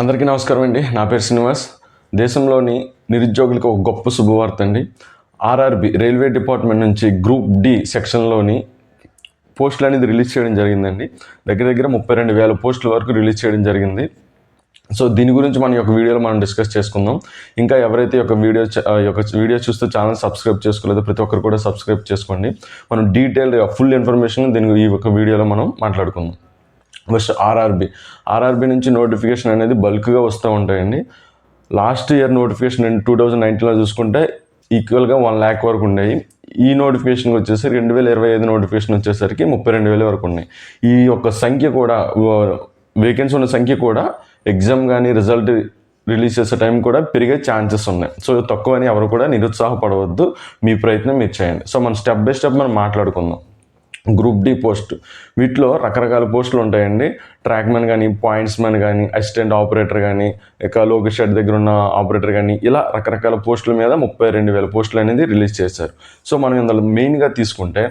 అందరికీ నమస్కారం అండి. నా పేరు శ్రీనివాస్. దేశంలోని నిరుద్యోగులకు ఒక గొప్ప శుభవార్త అండి. ఆర్ఆర్బి రైల్వే డిపార్ట్మెంట్ నుంచి గ్రూప్ డి సెక్షన్లోని పోస్టులు అనేది రిలీజ్ చేయడం జరిగిందండి. దగ్గర దగ్గర ముప్పై రెండు వేల పోస్టుల వరకు రిలీజ్ చేయడం జరిగింది. సో దీని గురించి మన యొక్క వీడియోలో మనం డిస్కస్ చేసుకుందాం. ఇంకా ఎవరైతే యొక్క వీడియో యొక్క వీడియో చూస్తూ ఛానల్ సబ్స్క్రైబ్ చేసుకోలేదో ప్రతి ఒక్కరు కూడా సబ్స్క్రైబ్ చేసుకోండి. మనం డీటెయిల్ ఫుల్ ఇన్ఫర్మేషన్ దీని ఈ యొక్క వీడియోలో మనం మాట్లాడుకుందాం. ఫస్ట్ ఆర్ఆర్బి ఆర్ఆర్బి నుంచి నోటిఫికేషన్ అనేది బల్క్గా వస్తూ ఉంటాయండి. Last year notification two thousand నైన్టీన్లో చూసుకుంటే ఈక్వల్గా వన్ ల్యాక్ వరకు ఉన్నాయి. ఈ నోటిఫికేషన్కి వచ్చేసరికి రెండు వేల ఇరవై ఐదు నోటిఫికేషన్ వచ్చేసరికి ముప్పై రెండు వేల వరకు ఉన్నాయి. ఈ యొక్క సంఖ్య కూడా వేకెన్సీ ఉన్న సంఖ్య కూడా ఎగ్జామ్ కానీ రిజల్ట్ రిలీజ్ చేసే టైం కూడా పెరిగే ఛాన్సెస్ ఉన్నాయి. సో తక్కువ అని ఎవరు కూడా నిరుత్సాహపడవద్దు. మీ ప్రయత్నం మీరు చేయండి. సో మనం స్టెప్ బై స్టెప్ మనం మాట్లాడుకుందాం. Group D post. వీటిలో రకరకాల పోస్టులు ఉంటాయండి. ట్రాక్ మ్యాన్ కానీ పాయింట్స్ మ్యాన్ కానీ అసిస్టెంట్ ఆపరేటర్ కానీ ఇక లోకేష్ షెడ్ దగ్గర ఉన్న ఆపరేటర్ కానీ ఇలా రకరకాల పోస్టుల మీద ముప్పై రెండు వేల పోస్టులు అనేది రిలీజ్ చేశారు. సో మనం ఇందులో మెయిన్గా తీసుకుంటే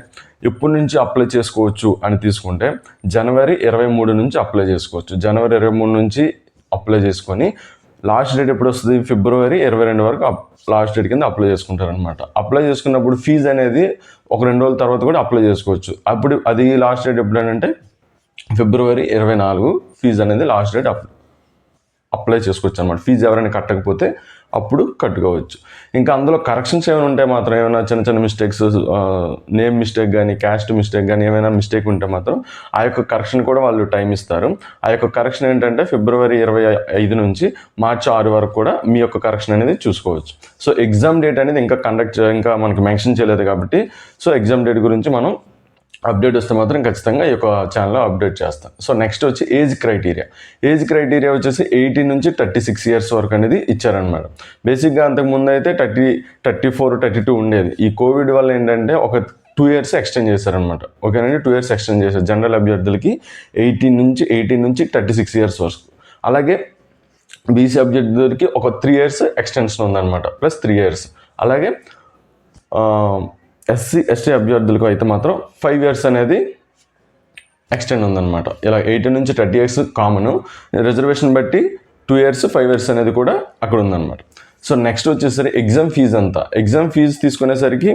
ఎప్పటి నుంచి అప్లై చేసుకోవచ్చు అని తీసుకుంటే జనవరి ఇరవై మూడు నుంచి అప్లై చేసుకోవచ్చు. జనవరి ఇరవై మూడు నుంచి అప్లై చేసుకొని లాస్ట్ డేట్ ఎప్పుడు వస్తుంది? ఫిబ్రవరి ఇరవై రెండు వరకు లాస్ట్ డేట్ కింద అప్లై చేసుకుంటారనమాట అప్లై చేసుకున్నప్పుడు ఫీజు అనేది ఒక రెండు రోజుల తర్వాత కూడా అప్లై చేసుకోవచ్చు. అప్పుడు అది లాస్ట్ డేట్ ఎప్పుడంటే ఫిబ్రవరి ఇరవై నాలుగు ఫీజు అనేది లాస్ట్ డేట్ అప్లై చేసుకోవచ్చు అనమాట ఫీజు ఎవరైనా కట్టకపోతే అప్పుడు కట్టుకోవచ్చు. ఇంకా అందులో కరెక్షన్స్ ఏమైనా ఉంటే మాత్రం ఏమైనా చిన్న చిన్న మిస్టేక్స్ నేమ్ మిస్టేక్ కానీ క్యాస్ట్ మిస్టేక్ కానీ ఏమైనా మిస్టేక్ ఉంటే మాత్రం ఆ యొక్క కరెక్షన్ కూడా వాళ్ళు టైం ఇస్తారు. ఆ యొక్క కరెక్షన్ ఏంటంటే ఫిబ్రవరి ఇరవై ఐదు నుంచి మార్చి ఆరు వరకు కూడా మీ యొక్క కరెక్షన్ అనేది చూసుకోవచ్చు. సో ఎగ్జామ్ డేట్ అనేది ఇంకా కండక్ట్ ఇంకా మనకి మెన్షన్ చేయలేదు కాబట్టి సో ఎగ్జామ్ డేట్ గురించి మనం అప్డేట్ వస్తే మాత్రం ఖచ్చితంగా ఈ యొక్క ఛానల్లో అప్డేట్ చేస్తాను సో నెక్స్ట్ వచ్చి ఏజ్ క్రైటీరియా ఏజ్ క్రైటీరియా వచ్చేసి ఎయిటీన్ నుంచి థర్టీ సిక్స్ ఇయర్స్ వరకు అనేది ఇచ్చారనమాట బేసిక్గా అంతకుముందు అయితే thirty thirty four thirty two ఉండేది. ఈ కోవిడ్ వల్ల ఏంటంటే ఒక టూ ఇయర్స్ ఎక్స్టెండ్ చేశారనమాట ఓకేనండి టూ ఇయర్స్ ఎక్స్టెండ్ చేశారు. జనరల్ అభ్యర్థులకి ఎయిటీన్ నుంచి ఎయిటీన్ నుంచి థర్టీ సిక్స్ ఇయర్స్ వరకు. అలాగే బీసీ అభ్యర్థులకి ఒక త్రీ ఇయర్స్ ఎక్స్టెన్షన్ ఉందన్నమాట. ప్లస్ త్రీ ఇయర్స్ అలాగే ఎస్సీ ఎస్టీ అభ్యర్థులకు అయితే మాత్రం ఫైవ్ ఇయర్స్ అనేది ఎక్స్టెండ్ ఉందన్నమాట. ఇలా ఎయిటీన్ నుంచి థర్టీ ఇయర్స్ కామన్ రిజర్వేషన్ బట్టి టూ ఇయర్స్ ఫైవ్ ఇయర్స్ అనేది కూడా అక్కడ ఉందన్నమాట. సో నెక్స్ట్ వచ్చేసరికి ఎగ్జామ్ ఫీజు అంతా. ఎగ్జామ్ ఫీజు తీసుకునేసరికి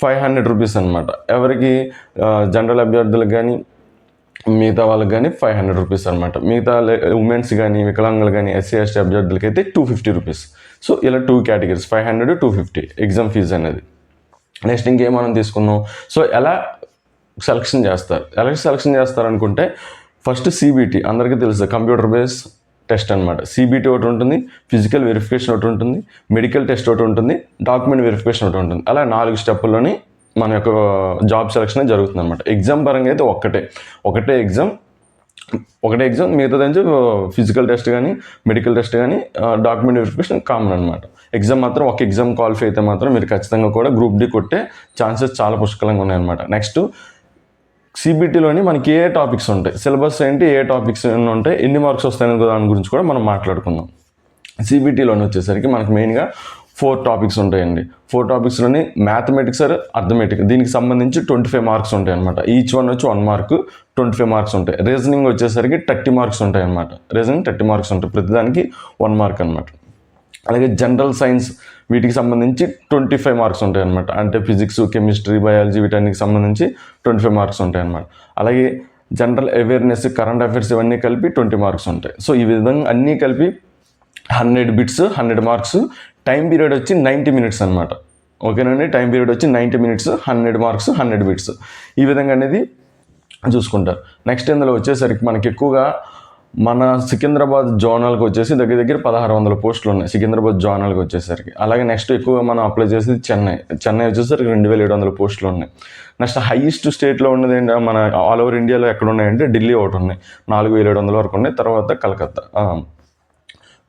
ఫైవ్ హండ్రెడ్ రూపీస్ అనమాట ఎవరికి జనరల్ అభ్యర్థులకు కానీ మిగతా వాళ్ళకి కానీ ఫైవ్ హండ్రెడ్ రూపీస్ అనమాట మిగతా ఉమెన్స్ కానీ వికలాంగులు కానీ ఎస్సీ ఎస్టీ అభ్యర్థులకి అయితే టూ ఫిఫ్టీ రూపీస్ సో ఇలా two categories five hundred two fifty exam fees అనేది. నెక్స్ట్ ఇంకేం మనం తీసుకున్నాం సో ఎలా సెలక్షన్ చేస్తారు? ఎలా సెలక్షన్ చేస్తారు అనుకుంటే ఫస్ట్ సిబిటి అందరికీ తెలుసు కంప్యూటర్ బేస్ టెస్ట్ అనమాట సీబీటీ ఒకటి ఉంటుంది ఫిజికల్ వెరిఫికేషన్ ఒకటి ఉంటుంది మెడికల్ టెస్ట్ ఒకటి ఉంటుంది డాక్యుమెంట్ వెరిఫికేషన్ ఒకటి ఉంటుంది. అలా నాలుగు స్టెప్పుల్లోని మన యొక్క జాబ్ సెలక్షన్ జరుగుతుంది అనమాట ఎగ్జామ్ పరంగా అయితే ఒక్కటే. ఒకటే ఎగ్జామ్ ఒకటే ఎగ్జామ్ మిగతా నుంచి ఫిజికల్ టెస్ట్ కానీ మెడికల్ టెస్ట్ కానీ డాక్యుమెంట్ వెరిఫికేషన్ కామన్ అనమాట ఎగ్జామ్ మాత్రం ఒక ఎగ్జామ్ క్వాలిఫై అయితే మాత్రం మీరు ఖచ్చితంగా కూడా గ్రూప్ డి కొట్టే ఛాన్సెస్ చాలా పుష్కలంగా ఉన్నాయన్నమాట. నెక్స్ట్ సిబిటీలోని మనకి ఏ టాపిక్స్ ఉంటాయి? సిలబస్ ఏంటి? ఏ టాపిక్స్ ఉంటాయి? ఎన్ని మార్క్స్ వస్తాయనే దాని గురించి కూడా మనం మాట్లాడుకుందాం. సిబిటీలోని వచ్చేసరికి మనకు మెయిన్గా ఫోర్ టాపిక్స్ ఉంటాయండి. ఫోర్ టాపిక్స్లోని మ్యాథమెటిక్స్ ఆర్ అర్థమెటిక్ దీనికి సంబంధించి ట్వంటీ ఫైవ్ మార్క్స్ ఉంటాయి అనమాట ఈచ్ వన్ వచ్చి one mark twenty five marks ఉంటాయి. రీజనింగ్ వచ్చేసరికి థర్టీ మార్క్స్ ఉంటాయి అనమాట రీజనింగ్ థర్టీ మార్క్స్ ఉంటాయి ప్రతిదానికి వన్ మార్క్ అనమాట అలాగే జనరల్ సైన్స్ వీటికి సంబంధించి ట్వంటీ ఫైవ్ మార్క్స్ ఉంటాయి అనమాట అంటే ఫిజిక్స్ కెమిస్ట్రీ బయాలజీ వీటన్నికి సంబంధించి ట్వంటీ ఫైవ్ మార్క్స్ ఉంటాయి అనమాట అలాగే జనరల్ అవేర్నెస్ కరెంట్ అఫైర్స్ ఇవన్నీ కలిపి ట్వంటీ మార్క్స్ ఉంటాయి. సో ఈ విధంగా అన్నీ కలిపి hundred bits hundred marks time period వచ్చి నైంటీ మినిట్స్ అనమాట ఓకేనండి? టైం పీరియడ్ వచ్చి ninety minutes hundred marks hundred bits. ఈ విధంగా అనేది చూసుకుంటారు. నెక్స్ట్ ఇందులో వచ్చేసరికి మనకి ఎక్కువగా మన సికింద్రాబాద్ జోనల్కి వచ్చేసి దగ్గర దగ్గర పదహారు వందల పోస్టులు ఉన్నాయి. సికింద్రాబాద్ జోనల్కి వచ్చేసరికి. అలాగే నెక్స్ట్ ఎక్కువగా మనం అప్లై చేసేది చెన్నై. చెన్నై వచ్చేసరికి రెండు వేల ఏడు వందల పోస్టులు ఉన్నాయి. నెక్స్ట్ హైయెస్ట్ స్టేట్లో ఉన్నది ఏంటి? మన ఆల్ ఓవర్ ఇండియాలో ఎక్కడ ఉన్నాయంటే ఢిల్లీ ఒకటి ఉన్నాయి. నాలుగు వేల ఏడు వందల వరకు ఉన్నాయి. తర్వాత కలకత్తా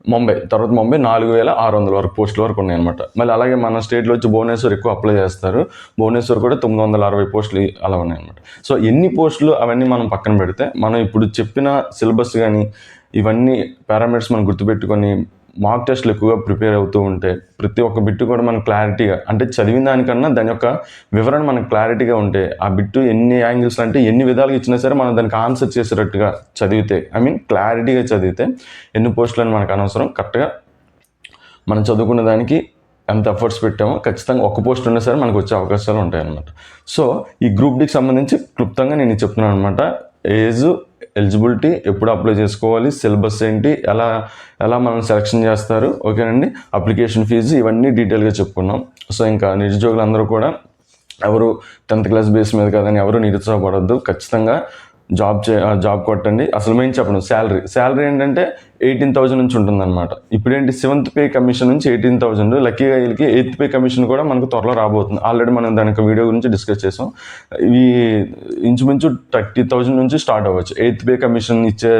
ముంబై తర్వాత ముంబై నాలుగు వేల ఆరు వందల వరకు పోస్టుల వరకు ఉన్నాయి అనమాట మళ్ళీ అలాగే మన స్టేట్లో వచ్చి భువనేశ్వర్ ఎక్కువ అప్లై చేస్తారు. భువనేశ్వర్ కూడా తొమ్మిది వందల అరవై పోస్టులు అలా ఉన్నాయి అనమాట సో ఎన్ని పోస్టులు అవన్నీ మనం పక్కన పెడితే మనం ఇప్పుడు చెప్పిన సిలబస్ కానీ ఇవన్నీ పారామీటర్స్ మనం గుర్తుపెట్టుకొని మాక్ టెస్ట్లు ఎక్కువగా ప్రిపేర్ అవుతూ ఉంటే ప్రతి ఒక్క బిట్టు కూడా మనం క్లారిటీగా అంటే చదివిన దానికన్నా దాని యొక్క వివరణ మనకు క్లారిటీగా ఉంటే ఆ బిట్టు ఎన్ని యాంగిల్స్ అంటే ఎన్ని విధాలుగా ఇచ్చినా సరే మనం దానికి ఆన్సర్ చేసేటట్టుగా చదివితే ఐ మీన్ క్లారిటీగా చదివితే ఎన్ని పోస్టులు అని మనకు అనవసరం. కరెక్ట్గా మనం చదువుకున్న దానికి ఎంత ఎఫర్ట్స్ పెట్టామో ఖచ్చితంగా ఒక పోస్ట్ ఉన్నా సరే మనకు వచ్చే అవకాశాలు ఉంటాయన్నమాట. సో ఈ గ్రూప్ డికి సంబంధించి క్లుప్తంగా నేను చెప్తున్నాను అనమాట ఏజ్ ఎలిజిబిలిటీ ఎప్పుడు అప్లై చేసుకోవాలి సిలబస్ ఏంటి ఎలా ఎలా మనం సెలెక్షన్ చేస్తారు ఓకేనండి? అప్లికేషన్ ఫీజు ఇవన్నీ డీటెయిల్గా చెప్పుకున్నాం. సో ఇంకా నిరుద్యోగులందరూ కూడా ఎవరు టెన్త్ క్లాస్ బేస్ మీద కాదని ఎవరు నిరుత్సాహపడద్దు. ఖచ్చితంగా జాబ్ చే జాబ్ కొట్టండి. అసలు మేము చెప్పడం శాలరీ. శాలరీ ఏంటంటే ఎయిటీన్ థౌజండ్ నుంచి ఉంటుందన్నమాట. ఇప్పుడేంటి సెవెంత్ పే కమిషన్ నుంచి ఎయిటీన్ థౌజండ్ లక్కీగా వీళ్ళకి ఎయిత్ పే కమిషన్ కూడా మనకు త్వరలో రాబోతుంది. ఆల్రెడీ మనం దానికి వీడియో గురించి డిస్కస్ చేసాం. ఇవి ఇంచుమించు థర్టీ థౌజండ్ నుంచి స్టార్ట్ అవ్వచ్చు. ఎయిత్ పే కమిషన్ ఇచ్చే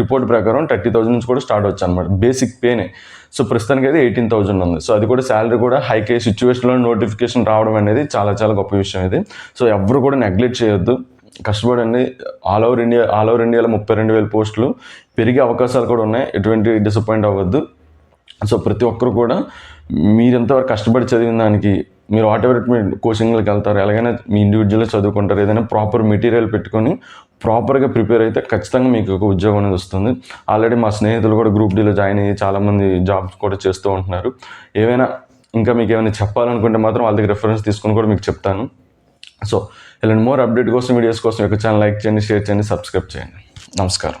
రిపోర్ట్ ప్రకారం థర్టీ థౌజండ్ నుంచి కూడా స్టార్ట్ అవచ్చు అనమాట బేసిక్ పేనే. సో ప్రస్తుతానికి అయితే ఎయిటీన్ థౌజండ్ ఉంది. సో అది కూడా శాలరీ కూడా హైకే సిచ్యువేషన్లో నోటిఫికేషన్ రావడం అనేది చాలా చాలా గొప్ప విషయం ఇది. సో ఎవరు కూడా నెగ్లెక్ట్ చేయొద్దు. కష్టపడండి all over India all over ఇండియాలో ముప్పై రెండు వేల పోస్టులు. పెరిగే అవకాశాలు కూడా ఉన్నాయి ఎటువంటి డిసప్పాయింట్ అవ్వద్దు. సో ప్రతి ఒక్కరు కూడా మీరెంతవరకు కష్టపడి చదివిన దానికి మీరు వాట్ ఎవర్ మీ కోచింగ్లకు వెళ్తారు ఎలాగైనా మీ ఇండివిజువల్గా చదువుకుంటారు ఏదైనా ప్రాపర్ మెటీరియల్ పెట్టుకొని ప్రాపర్గా ప్రిపేర్ అయితే ఖచ్చితంగా మీకు ఒక ఉద్యోగం అనేది వస్తుంది. ఆల్రెడీ మా స్నేహితులు కూడా గ్రూప్ డీలో జాయిన్ అయ్యి చాలామంది జాబ్స్ కూడా చేస్తూ ఉంటున్నారు. ఏవైనా ఇంకా మీకు ఏమైనా చెప్పాలనుకుంటే మాత్రం వాళ్ళ దగ్గర రెఫరెన్స్ తీసుకొని కూడా మీకు చెప్తాను. సో ఇలాంటి మోర్ అప్డేట్ కోసం వీడియోస్ కోసం యొక్క ఛానల్ లైక్ చేయండి షేర్ చేయండి సబ్స్క్రైబ్ చేయండి. నమస్కారం.